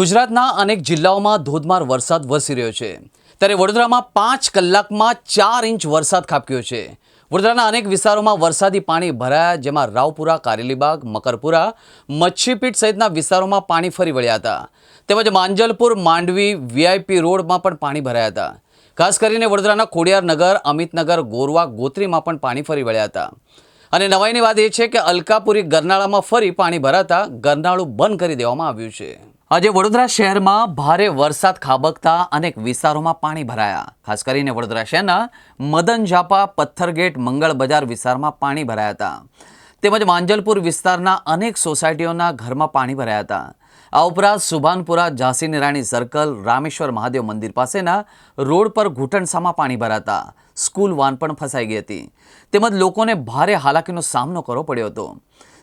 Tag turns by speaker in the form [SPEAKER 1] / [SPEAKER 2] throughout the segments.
[SPEAKER 1] ગુજરાતના અનેક જિલ્લાઓમાં ધોધમાર વરસાદ વરસી રહ્યો છે. ત્યારે વડોદરામાં પાંચ કલાકમાં ચાર ઇંચ વરસાદ ખાબક્યો છે. વડોદરાના અનેક વિસ્તારોમાં વરસાદી પાણી ભરાયા, જેમાં રાવપુરા, કારેલીબાગ, મકરપુરા મચ્છીપીઠ સહિતના વિસ્તારોમાં પાણી ફરી વળ્યા હતા. તેમજ માંજલપુર, માંડવી, વીઆઈપી રોડમાં પણ પાણી ભરાયા હતા. ખાસ કરીને વડોદરાના ખોડિયારનગર અમિતનગર, ગોરવા, ગોત્રીમાં પણ પાણી ફરી વળ્યા હતા. અને નવાઈની વાત એ છે કે અલકાપુરી, ગરનાળામાં ફરી પાણી ભરાતા ગરનાળું બંધ કરી દેવામાં આવ્યું છે. આજે વડોદરા શહેરમાં ભારે વરસાદ ખાબકતા અનેક વિસ્તારોમાં પાણી ભરાયા. ખાસ કરીને વડોદરા શહેરના મદન ઝાપા, પથ્થરગેટ, મંગળ બજાર વિસ્તારમાં પાણી ભરાયા હતા. તેમજ માંજલપુર વિસ્તારના અનેક સોસાયટીઓના ઘરમાં પાણી ભરાયા હતા. આ ઉપરાંત સુભાનપુરા ઝાંસી નિરાણી સર્કલ રામેશ્વર મહાદેવ મંદિર પાસેના રોડ પર ઘૂંટણસામાં પાણી ભરાતા સ્કૂલ વાન પણ ફસાઈ ગઈ હતી. તેમજ લોકોને ભારે હાલાકીનો સામનો કરવો પડ્યો હતો.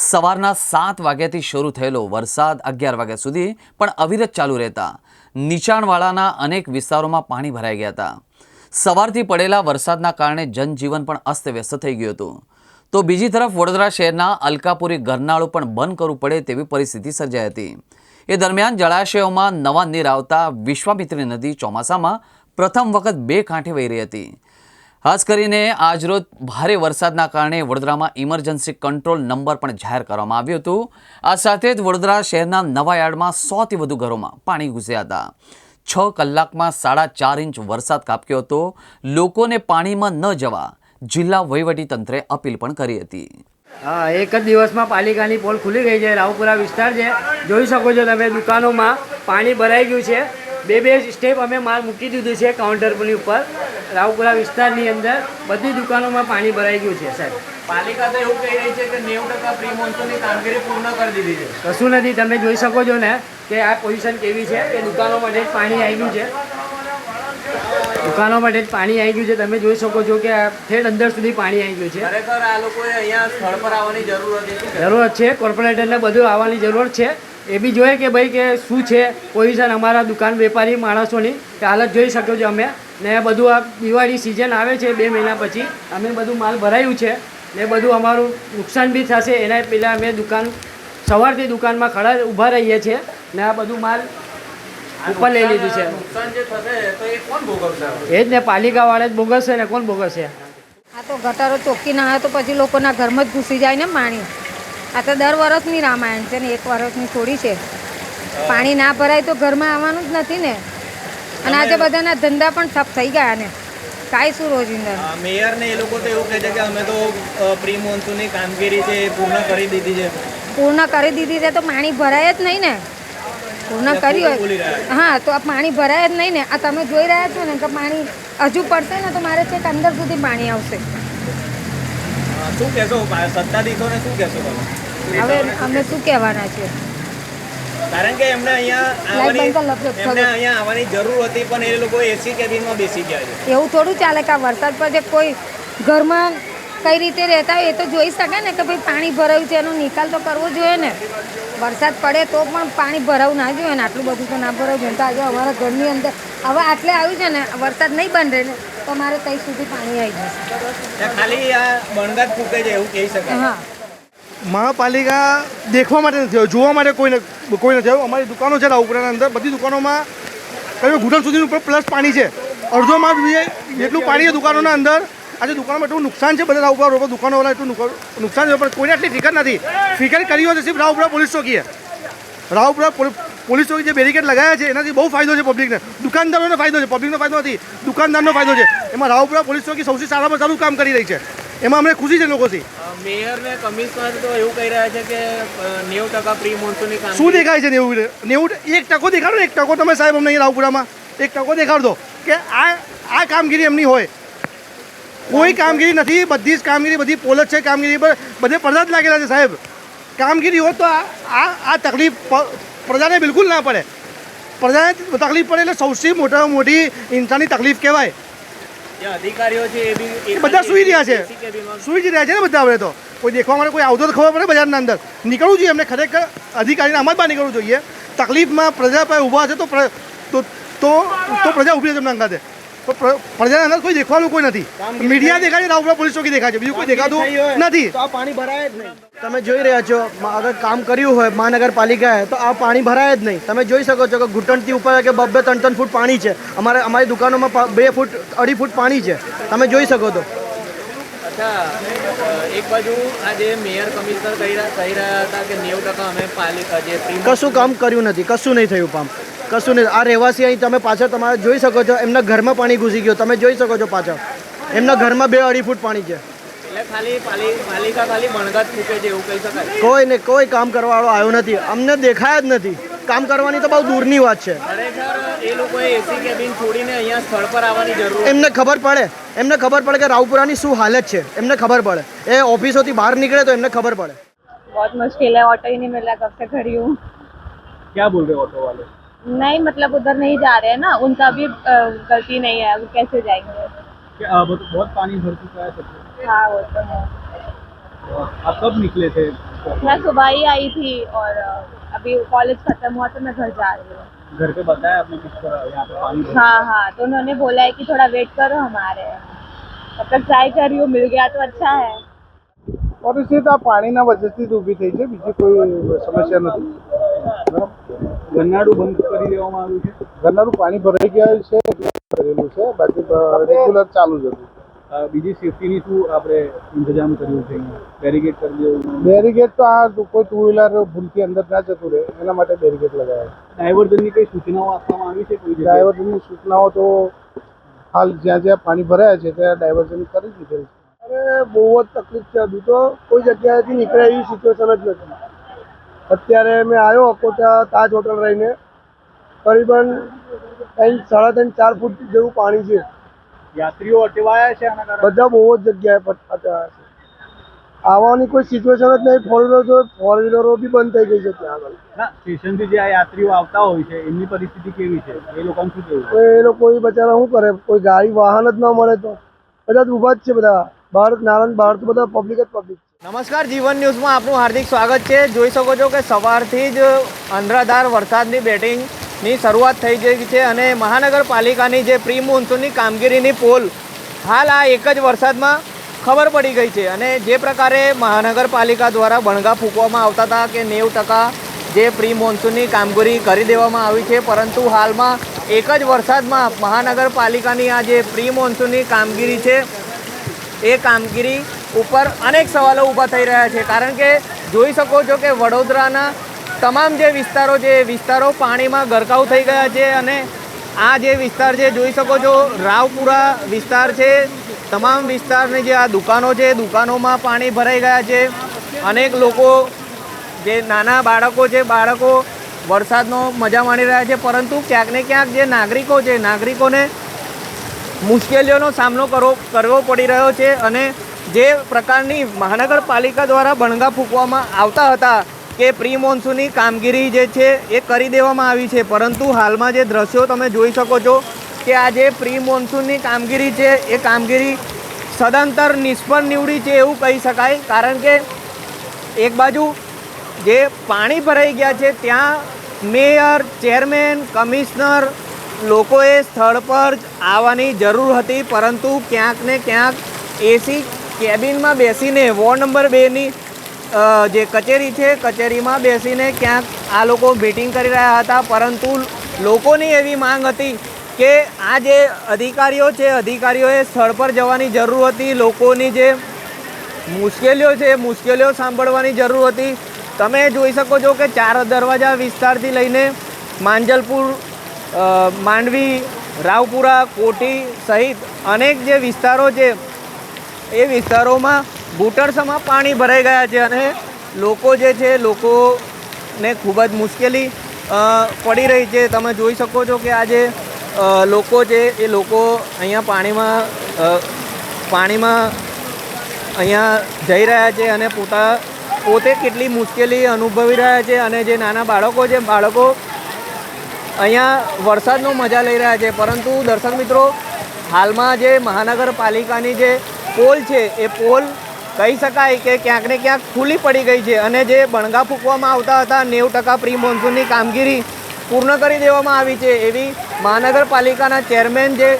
[SPEAKER 1] સવારના સાત વાગ્યાથી શરૂ થયેલો વરસાદ અગિયાર વાગ્યા સુધી પણ અવિરત ચાલુ રહેતા. નીચાણવાળાના અનેક વિસ્તારોમાં પાણી ભરાઈ ગયા હતા. સવારથી પડેલા વરસાદના કારણે જનજીવન પણ અસ્તવ્યસ્ત થઈ ગયું હતું. તો બીજી તરફ વડોદરા શહેરના અલકાપુરી ગરનાળું પણ બંધ કરવું પડે તેવી પરિસ્થિતિ સર્જાઈ હતી. એ દરમિયાન જળાશયોમાં નવા નીર આવતા વિશ્વામિત્રી નદી ચોમાસામાં પ્રથમ વખત બે કાંઠે વહી રહી હતી. ખાસ કરીને આજરોજ ભારે વરસાદના કારણે વડોદરામાં ઇમરજન્સી કંટ્રોલ નંબર પણ જાહેર કરવામાં આવ્યું હતું. આ સાથે જ વડોદરા શહેરના નવા યાર્ડમાં સોથી વધુ ઘરોમાં પાણી ઘૂસ્યા હતા. છ કલાકમાં સાડા ચાર ઇંચ વરસાદ કાપ્યો હતો. લોકોને પાણીમાં ન જવા જિલ્લા વહીવટીતંત્રે અપીલ પણ કરી હતી.
[SPEAKER 2] હા, એક જ દિવસમાં પાલિકાની પોલ ખુલી ગઈ છે. રાવપુરા વિસ્તાર છે. જોઈ શકો છો તમે દુકાનોમાં પાણી ભરાઈ ગયું છે. બે બે સ્ટેપ અમે માલ મૂકી દીધું છે કાઉન્ટર પરની ઉપર. રાવપુરા વિસ્તારની અંદર બધી દુકાનોમાં પાણી ભરાઈ ગયું છે સાહેબ.
[SPEAKER 3] પાલિકા તો એવું કહી રહી છે કે નેવું ટકા પ્રી મોન્સૂનની કામગીરી પૂર્ણ કરી દીધી છે.
[SPEAKER 2] કશું નથી તમે જોઈ શકો છો ને કે આ પોઝિશન કેવી છે. કે દુકાનો માટે જ પાણી આવી ગયું છે. દુકાનો માટે પાણી આવી ગયું છે. તમે જોઈ શકો છો કે આ ઠેઠ અંદર સુધી પાણી આવી ગયું છે.
[SPEAKER 3] ખરેખર આ લોકોએ અહીંયા સ્થળ પર આવવાની જરૂર?
[SPEAKER 2] જરૂરત છે કોર્પોરેટરને બધું આવવાની જરૂર છે. એ બી જોઈએ કે ભાઈ કે શું છે. પોઝિશન અમારા દુકાન વેપારી માણસોની કે હાલત જોઈ શકો છો અમે. ને બધું આ દિવાળી સિઝન આવે છે બે મહિના પછી. અમે બધું માલ ભરાયું છે. ને બધું અમારું નુકસાન બી થશે. એના પહેલાં અમે દુકાન સવારથી દુકાનમાં ખડા ઊભા રહીએ છીએ. ને આ બધું માલ ઉપર લઈ લીધું છે.
[SPEAKER 3] નુકસાન જે થશે તો એ
[SPEAKER 2] એ જ ને પાલિકાવાળા જ ભોગવશે ને કોણ ભોગવશે?
[SPEAKER 4] આ તો ગટારો ચોખ્ખી ના આવે તો પછી લોકોના ઘરમાં જ ઘૂસી જાય ને પાણી આ તો દર વર્ષની રામાયણ છે ને એક વર્ષની થોડી છે. પાણી ના ભરાય તો ઘરમાં આવવાનું જ નથી ને. અને આજે બધાના ધંધા પણ ઠપ થઈ ગયા ને. કાંઈ શું રોજિંદા?
[SPEAKER 3] મેયર ને એ લોકો તો એવું કહે છે કે અમે તો પ્રી મોન્સૂનની કામગીરી છે એ પૂર્ણ કરી દીધી છે.
[SPEAKER 4] પૂર્ણ કરી દીધી છે તો પાણી ભરાય જ નહીં ને. પૂર્ણ કરી હોય. હા તો આ પાણી ભરાય જ નહીં ને. આ તમે જોઈ રહ્યા છો ને તો પાણી હજુ પડશે ને તો મારે છેક અંદર સુધી પાણી આવશે.
[SPEAKER 3] શું કહેશો? સત્તાધીશોને શું કહેશો તમે?
[SPEAKER 4] હવે અમે શું કહેવાના છે?
[SPEAKER 3] કારણ કે એમને અહીંયા આવવાની એમને અહીંયા આવવાની જરૂર હતી પણ એ લોકો એસી કેબિનમાં બેસી ગયા છે.
[SPEAKER 4] એવું થોડું ચાલે કે વરસાદ પર જે કોઈ ઘરમાં કઈ રીતે રહેતા હોય એ તો જોઈ શકે ને કે ભાઈ પાણી ભરાયું છે એનો નિકાલ તો કરવો જોઈએ ને. વરસાદ પડે તો પણ પાણી ભરાવું ના જોઈએ ને આટલું બધું તો ના ભરાવું જોઈએ તો આજે અમારા ઘરની અંદર હવે આટલે આવ્યું છે ને વરસાદ નહીં બંધ રહે ને તો મારે ત્યાં સુધી પાણી આવી જશે.
[SPEAKER 3] ખાલી આ બણગાત ફૂકે છે એવું કહી શકાય.
[SPEAKER 4] હા.
[SPEAKER 5] મહાપાલિકા દેખવા માટે નથી આવ્યું, જોવા માટે કોઈ ન- કોઈ નથી આવ્યું. અમારી દુકાનો છે રાવપુરાના અંદર બધી દુકાનોમાં કઈ ઘૂંટણ સુધીનું ઉપર પ્લસ પાણી છે. અડધો માસ જોઈએ એટલું પાણી છે દુકાનોના અંદર. આજે દુકાનમાં એટલું નુકસાન છે બધા રાવપુરા રોડ દુકાનોવાળા એટલું નુકસાન છે પણ કોઈને આટલી ફિકર નથી. ફિકર કરી હોય તો સિર્ફ રાવપુરા પોલીસ ચોકીએ. રાવપુરા પોલી- પોલીસ ચોકી જે બેરિકેડ લગાવ્યા છે એનાથી બહુ ફાયદો છે પબ્લિકને. દુકાનદારોનો ફાયદો છે પબ્લિકનો ફાયદો નથી. દુકાનદારનો ફાયદો છે. એમાં રાવપુરા પોલીસ ચોકી સૌથી સારામાં સારું કામ કરી રહી છે. એમાં અમને ખુશી છે લોકોથી.
[SPEAKER 3] અ, કમિશનર તો એવું કહી રહ્યા છે કે નેવું ટકા પ્રી મોન્સૂનની
[SPEAKER 5] શું દેખાય છે નેવું નેવું એક ટકો દેખાડો ને એક ટકો તમે સાહેબ અમને અહીંયા રાવપુરામાં. એક ટકો દેખાડ દો કે આ આ કામગીરી એમની હોય. કોઈ કામગીરી નથી બધી જ કામગીરી બધી પોલ છે કામગીરી પર બધે પડદા જ લાગેલા છે સાહેબ. કામગીરી હોત તો આ આ તકલીફ પ્રજાને બિલકુલ ના પડે. પ્રજાને તકલીફ પડે એટલે સૌથી મોટામાં મોટી ઇન્સાનની તકલીફ કહેવાય.
[SPEAKER 3] અધિકારીઓ છે
[SPEAKER 5] બધા સૂઈ રહ્યા છે. સુઈ જ રહ્યા છે ને બધા હવે તો. કોઈ દેખવા માટે કોઈ આવતો તો ખબર પડે બજારના અંદર. નીકળવું જોઈએ એમને ખરેખર અધિકારીને આમાં જ બહાર નીકળવું જોઈએ. તકલીફમાં પ્રજા પાસે ઊભા છે તો તો પ્રજા ઊભી છે એમના અંગાતે. પ્રજાના અંદર કોઈ દેખવાનું કોઈ નથી. મીડિયા દેખાય છે રાવપુરા પોલીસ ચોકી દેખાય છે બીજું કોઈ દેખાતું નથી.
[SPEAKER 6] તો આ પાણી ભરાય જ નહીં. તમે જોઈ રહ્યા છો અગર કામ કર્યું હોય મહાનગરપાલિકાએ તો આ પાણી ભરાય જ નહીં. તમે જોઈ શકો છો કે ઘૂંટણથી ઉપર કે બબ્બે ત્રણ ત્રણ ફૂટ પાણી છે. અમારે અમારી દુકાનોમાં બે ફૂટ અઢી ફૂટ પાણી છે. તમે જોઈ શકો છો
[SPEAKER 3] એક બાજુ આજે મેયર કમિશનર કહી રહ્યા હતા કે નેવું ટકા અમે પાલિકા જે
[SPEAKER 6] કશું કામ કર્યું નથી. કશું નહીં થયું કામ. કશું નહીં આ રહેવાસી અહીં તમે પાછળ તમારે જોઈ શકો છો એમના ઘરમાં પાણી ઘૂસી ગયું તમે જોઈ શકો છો પાછળ એમના ઘરમાં બે અઢી ફૂટ પાણી છે
[SPEAKER 3] એટલે ખાલી પાલી પાલિકા ખાલી બણગત ફૂકે છે એવું કહી શકાય
[SPEAKER 6] કોઈ ને કોઈ કામ કરવાવાળો આવ્યો નથી અમને દેખાયા જ નથી કામ કરવાની તો બહુ દૂરની વાત છે
[SPEAKER 3] ખરેખર એ લોકોએ એસી કેબિન છોડીને અહીંયા સ્થળ પર આવવાની જરૂર
[SPEAKER 6] એમને ખબર પડે એમને ખબર પડે કે રાવપુરાની શું હાલત છે એમને ખબર પડે એ ઓફિસોથી બહાર નીકળે તો એમને ખબર પડે
[SPEAKER 7] बहुत मुश्किल है ऑटो ही नहीं मिल रहा कब से खड़ी हूँ
[SPEAKER 3] ક્યાં બોલ રહે ઓટો વાલે
[SPEAKER 7] नहीं मतलब उधर नहीं जा रहे हैं ना उनका भी अ, गलती नहीं है अब कैसे जाएंगे
[SPEAKER 3] बहुत पानी भर चुका है सब
[SPEAKER 7] हाँ वो तो है
[SPEAKER 3] आप कब निकले थे
[SPEAKER 7] मैं सुबह ही आई थी और अ, अभी कॉलेज खत्म हुआ तो मैं घर जा रही हूँ
[SPEAKER 3] घर पे बताया आपने किस तरह यहाँ पे पानी
[SPEAKER 7] हाँ हाँ तो उन्होंने बोला है कि थोड़ा वेट करो हम आ रहे हैं तब तक ट्राई कर रही हूँ मिल गया तो अच्छा है
[SPEAKER 5] પરિસ્થિતિ આ પાણીના વજહથી જ ઊભી થઈ છે બીજી કોઈ સમસ્યા નથી
[SPEAKER 3] ગન્નાડું બંધ કરી દેવામાં આવ્યું છે?
[SPEAKER 5] ગરનાળું પાણી ભરાઈ ગયા છે કરેલું છે. બાકી રેગ્યુલર ચાલુ જ હતું.
[SPEAKER 3] બીજી સેફ્ટીની શું આપણે ઇંતજામ કર્યું છે બેરિકેડ કરી દેવું
[SPEAKER 5] બેરીગેટ તો આ કોઈ ટુ વ્હીલર ભૂલથી અંદર ના જતું રહે એના માટે બેરીગેડ લગાવ્યા
[SPEAKER 3] ડાયવર્ઝનની કઈ સૂચનાઓ આપવામાં આવી છે કોઈ
[SPEAKER 5] ડાયવર્ઝનની સૂચનાઓ તો હાલ જ્યાં જ્યાં પાણી ભરાયા છે ત્યાં ડાયવર્ઝન કરી દીધેલ છે.
[SPEAKER 6] અરે બહુ જ તકલીફ છે. હજુ તો કોઈ જગ્યાએથી નીકળે એવી સિચ્યુએશન જ નથી. અત્યારે મેં આવ્યો અકોટા તાજ હોટલ રહીને. કરીબન ત્રણ સાડા ત્રણ ચાર ફૂટ જેવું પાણી છે.
[SPEAKER 3] યાત્રીઓ અટવાયા છે
[SPEAKER 6] બધા બહુ જ જગ્યાએ અટવાયા છે. આવવાની કોઈ સિચ્યુએશન જ નહીં ફોર વ્હીલર તો ફોર વ્હીલરો બી બંધ થઈ ગઈ છે ત્યાં આગળ.
[SPEAKER 3] સ્ટેશનથી જે આ યાત્રીઓ આવતા હોય છે એમની પરિસ્થિતિ કેવી છે? એ લોકોને શું કેવું
[SPEAKER 6] એ લોકો બચારા શું કરે? કોઈ ગાડી વાહન જ ના મળે તો. બધા જ ઊભા જ છે બધા. બહાર નારાયણ, ભારત બધા પબ્લિક જ પબ્લિક
[SPEAKER 3] નમસ્કાર જીવન ન્યૂઝમાં આપનું હાર્દિક સ્વાગત છે. જોઈ શકો છો કે સવારથી જ અંધરાધાર વરસાદની બેટિંગની શરૂઆત થઈ ગઈ છે અને મહાનગરપાલિકાની જે પ્રી મોન્સૂનની કામગીરીની પોલ, હાલ આ એક જ વરસાદમાં ખબર પડી ગઈ છે અને જે પ્રકારે મહાનગરપાલિકા દ્વારા બણગા ફૂંકવામાં આવતા હતા કે નેવું ટકા જે પ્રી મોન્સૂનની કામગીરી કરી દેવામાં આવી છે, પરંતુ હાલમાં એક જ વરસાદમાં મહાનગરપાલિકાની આ જે પ્રી મોન્સૂનની કામગીરી છે એ કામગીરી ઉપર અનેક સવાલો ઊભા થઈ રહ્યા છે. કારણ કે જોઈ શકો છો કે વડોદરાના તમામ જે વિસ્તારો છે, એ વિસ્તારો પાણીમાં ગરકાવ થઈ ગયા છે અને આ જે વિસ્તાર છે, જોઈ શકો છો, રાવપુરા વિસ્તાર છે. તમામ વિસ્તારની જે આ દુકાનો છે દુકાનોમાં પાણી ભરાઈ ગયા છે. અનેક લોકો, જે નાના બાળકો છે, બાળકો વરસાદનો મજા માણી રહ્યા છે. પરંતુ ક્યાંક ને ક્યાંક જે નાગરિકો છે, નાગરિકોને મુશ્કેલીઓનો સામનો કરવો કરવો પડી રહ્યો છે અને જે પ્રકારની મહાનગરપાલિકા દ્વારા બણગા ફૂંકવામાં આવતા હતા કે પ્રી મોન્સૂનની કામગીરી જે છે એ કરી દેવામાં આવી છે. પરંતુ હાલમાં જે દ્રશ્યો તમે જોઈ શકો છો કે આ જે પ્રી મોન્સૂનની કામગીરી છે, એ કામગીરી સદંતર નિષ્ફળ નીવડી છે એવું કહી શકાય. કારણ કે એક બાજુ જે પાણી ભરાઈ ગયા છે, ત્યાં મેયર, ચેરમેન, કમિશનર લોકોએ સ્થળ પર આવવાની જરૂર હતી, પરંતુ ક્યાંક ને ક્યાંક એસી કેબિનમાં બેસીને વોર્ડ નંબર બેની જે કચેરી છે, કચેરીમાં બેસીને ક્યાંક આ લોકો મિટિંગ કરી રહ્યા હતા, પરંતુ લોકોની એવી માંગ હતી કે આ જે અધિકારીઓ છે, અધિકારીઓએ સ્થળ પર જવાની જરૂર હતી, લોકોની જે મુશ્કેલીઓ છે મુશ્કેલીઓ સાંભળવાની જરૂર હતી. તમે જોઈ શકો છો કે ચાર દરવાજા વિસ્તારથી લઈને માંજલપુર માંડવી, રાવપુરા, કોટી સહિત અનેક જે વિસ્તારો છે, એ વિસ્તારોમાં ઘૂંટણસમાં પાણી ભરાઈ ગયા છે અને લોકો જે છે, લોકોને ખૂબ જ મુશ્કેલી પડી રહી છે. તમે જોઈ શકો છો કે આજે લોકો છે એ લોકો અહીંયા પાણીમાં પાણીમાં અહીંયા જઈ રહ્યા છે અને પોતા, પોતે કેટલી મુશ્કેલી અનુભવી રહ્યા છે અને જે નાના બાળકો છે, બાળકો અહીંયા વરસાદનો મજા લઈ રહ્યા છે, પરંતુ દર્શક મિત્રો, હાલમાં જે મહાનગરપાલિકાની જે પોલ છે, એ પોલ કહી શકાય કે ક્યાંક ને ક્યાંક ખુલ્લી પડી ગઈ છે અને જે બણગા ફૂંકવામાં આવતા હતા, નેવું ટકા પ્રી મોન્સૂનની કામગીરી પૂર્ણ કરી દેવામાં આવી છે, એવી મહાનગરપાલિકાના ચેરમેન જે,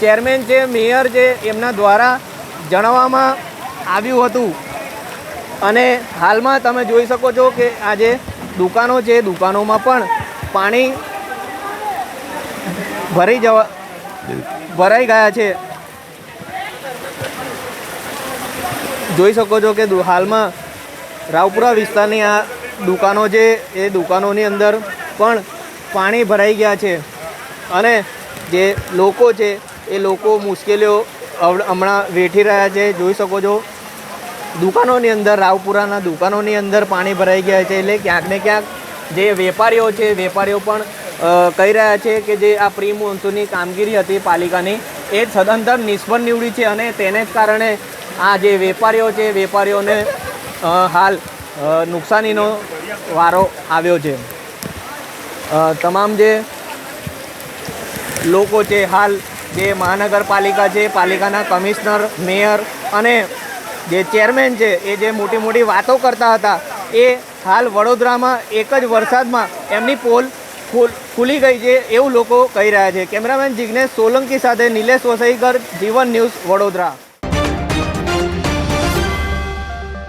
[SPEAKER 3] ચેરમેન છે મેયર છે એમના દ્વારા જણાવવામાં આવ્યું હતું. અને હાલમાં તમે જોઈ શકો છો કે આજે દુકાનો છે, દુકાનોમાં પણ પાણી ભરાઈ જવા ભરાઈ ગયા છે. જોઈ શકો છો કે હાલમાં રાવપુરા વિસ્તારની આ દુકાનો છે, એ દુકાનોની અંદર પણ પાણી ભરાઈ ગયા છે. અને જે લોકો છે, એ લોકો મુશ્કેલીઓ હમણાં વેઠી રહ્યા છે. જોઈ શકો છો, દુકાનોની અંદર, રાવપુરાના દુકાનોની અંદર પાણી ભરાઈ ગયા છે. એટલે ક્યાંક ને ક્યાંક જે વેપારીઓ છે, વેપારીઓ પણ કહી રહ્યા છે કે જે આ પ્રી મોન્સૂનની કામગીરી હતી પાલિકાની, એ સદંતર નિષ્ફળ નીવડી છે અને તેને જ કારણે આ જે વેપારીઓ છે, વેપારીઓને હાલ નુકસાનીનો વારો આવ્યો છે. તમામ જે લોકો છે, હાલ જે મહાનગરપાલિકા છે, પાલિકાના કમિશનર, મેયર અને જે ચેરમેન છે, એ જે મોટી મોટી વાતો કરતા હતા, એ હાલ વડોદરામાં એક જ વરસાદમાં એમની પોલ ખુલી ગઈ છે એવું લોકો કહી રહ્યા છે. કેમેરામેન જિજ્ઞેશ સોલંકી સાથે નિલેશ વસઈકર, જીવન ન્યૂઝ વડોદરા.